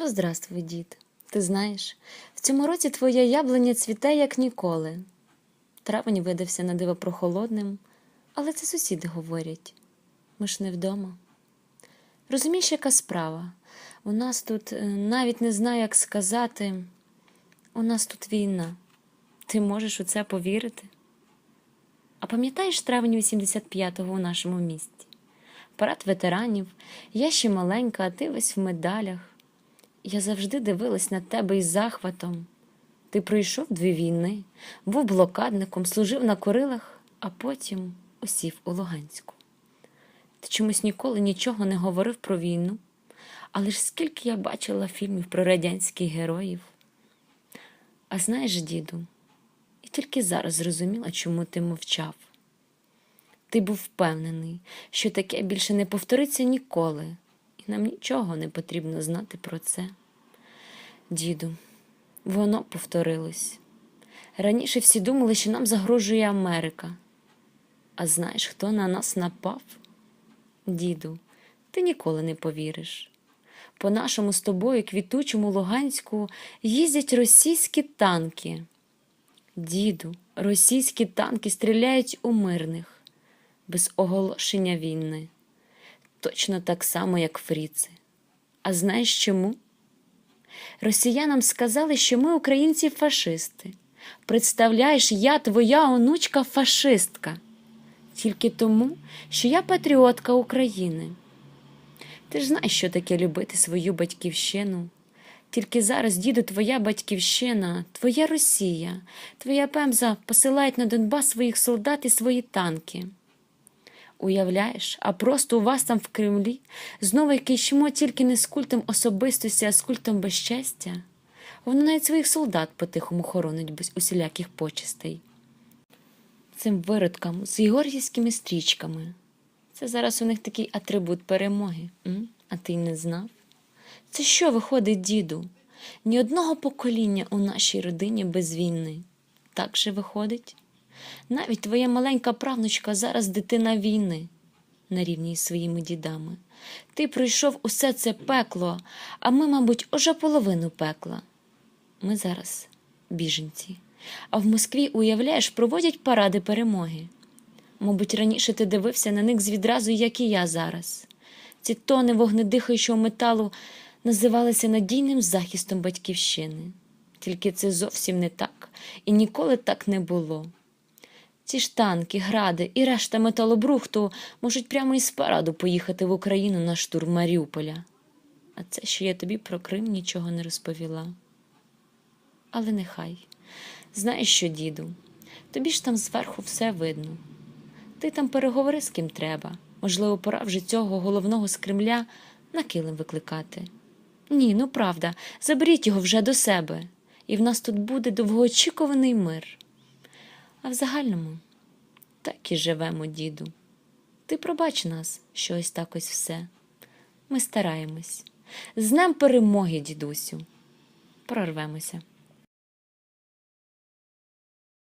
Ну, здравствуй, дід. Ти знаєш, в цьому році твоя яблуня цвіте, як ніколи. Травень видався на диво прохолодним, але це сусіди говорять. Ми ж не вдома. Розумієш, яка справа? У нас тут е, навіть не знаю, як сказати. У нас тут війна. Ти можеш у це повірити? А пам'ятаєш травень 85-го у нашому місті? Парад ветеранів, я ще маленька, а ти весь в медалях. Я завжди дивилась на тебе із захватом. Ти пройшов дві війни, був блокадником, служив на Корилах, а потім осів у Луганську. Ти чомусь ніколи нічого не говорив про війну, але ж скільки я бачила фільмів про радянських героїв. А знаєш, діду, і тільки зараз зрозуміла, чому ти мовчав. Ти був впевнений, що таке більше не повториться ніколи, нам нічого не потрібно знати про це. Діду, воно повторилось. Раніше всі думали, що нам загрожує Америка. А знаєш, хто на нас напав? Діду, ти ніколи не повіриш. По нашому з тобою квітучому Луганську їздять російські танки. Діду, російські танки стріляють у мирних, без оголошення війни. Точно так само, як фріци. А знаєш чому? Росіянам сказали, що ми, українці, фашисти. Представляєш, я твоя онучка фашистка, тільки тому, що я патріотка України. Ти ж знаєш, що таке любити свою батьківщину. Тільки зараз, діду, твоя батьківщина, твоя Росія, твоя пемза посилають на Донбас своїх солдат і свої танки. Уявляєш, а просто у вас там в Кремлі знову якийсь чмо тільки не з культом особистості, а з культом безчестя. Воно навіть своїх солдат по-тихому хоронить без усіляких почестей. Цим виродкам з єгоргівськими стрічками. Це зараз у них такий атрибут перемоги. М? А ти й не знав? Це що виходить, діду? Ні одного покоління у нашій родині без війни. Так же виходить? Навіть твоя маленька правнучка зараз дитина війни на рівні з своїми дідами. Ти пройшов усе це пекло, а ми, мабуть, уже половину пекла. Ми зараз біженці. А в Москві, уявляєш, проводять паради перемоги. Мабуть, раніше ти дивився на них з відразу, як і я зараз. Ці тони вогнедихаючого металу називалися надійним захистом батьківщини. Тільки це зовсім не так, і ніколи так не було. Ці ж танки, гради і решта металобрухту можуть прямо із параду поїхати в Україну на штурм Маріуполя. А це, що я тобі про Крим нічого не розповіла. Але нехай. Знаєш що, діду, тобі ж там зверху все видно. Ти там переговори з ким треба. Можливо, пора вже цього головного з Кремля на килим викликати. Ні, ну правда, заберіть його вже до себе, і в нас тут буде довгоочікуваний мир. А в загальному так і живемо, діду. Ти пробач нас, що ось так ось все. Ми стараємось. З днем перемоги, дідусю. Прорвемося.